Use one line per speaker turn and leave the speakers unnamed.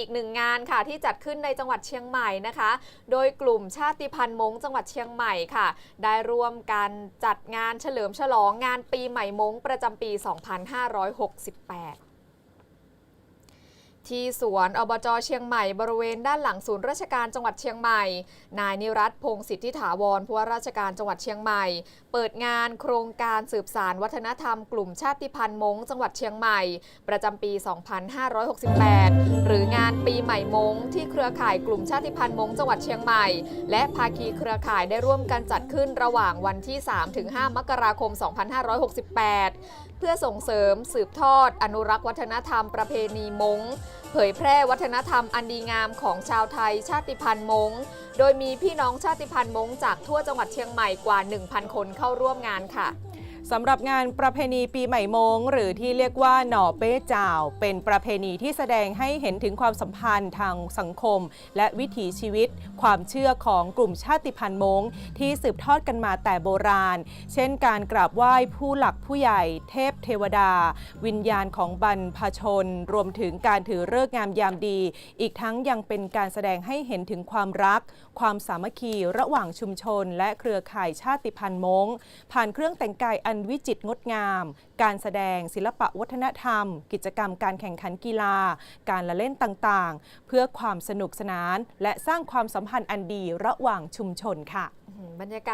อีกหนึ่งงานค่ะที่จัดขึ้นในจังหวัดเชียงใหม่นะคะ โดยกลุ่มชาติพันธุ์มงจังหวัดเชียงใหม่ค่ะ ได้ร่วมกันจัดงานเฉลิมฉลองงานปีใหม่มงประจำปี 2568 ที่สวนอบจเชียงใหม่บริเวณด้านหลังศูนย์ราชการจังหวัดเชียงใหม่ นายนิรัตพงศิทธิถาวรผู้ว่าราชการจังหวัดเชียงใหม่ เปิดงานโครงการสืบสารวัฒนธรรมกลุ่มชาติพันธุ์มงจังหวัดเชียงใหม่ ประจำปี 2568 หรืองานปีใหม่มงที่เครือข่ายกลุ่มชาติพันธุ์มงจังหวัดเชียงใหม่ และภาคีเครือข่ายได้ร่วมกันจัดขึ้นระหว่างวันที่ 3-5 มกราคม 2568 เพื่อส่งเสริมสืบทอดอนุรักษ์วัฒนธรรมประเพณีมง เผยแพร่วัฒนธรรมอันดีงามของชาวไทยชาติพันธุ์มงโดยมีพี่น้องชาติพันธุ์มงจากทั่วจังหวัดเชียงใหม่กว่า 1,000 คนเข้าร่วมงานค่ะ
สำหรับงานประเพณีปีใหม่มง หรือที่เรียกว่าหน่อเป้จ่าว เป็นประเพณีที่แสดงให้เห็นถึงความสัมพันธ์ทางสังคม และวิถีชีวิต ความเชื่อของกลุ่มชาติพันธุ์มง ที่สืบทอดกันมาแต่โบราณ เช่นการกราบไหว้ผู้หลักผู้ใหญ่เทพเทวดา วิญญาณของบรรพชน รวมถึงการถือเลิกงามยามดี อีกทั้งยังเป็นการแสดงให้เห็นถึงความรัก ความสามัคคีระหว่างชุมชน และเครือข่ายชาติพันธุ์มงผ่านเครื่องแต่งกายอันวิจิตรงดงาม การแสดงศิลปะวัฒนธรรม กิจกรรมการแข่งขันกีฬา การละเล่นต่างๆ เพื่อความสนุกสนาน และสร้างความสัมพันธ์อันดีระหว่างชุมชนค่ะ
บรรยากาศ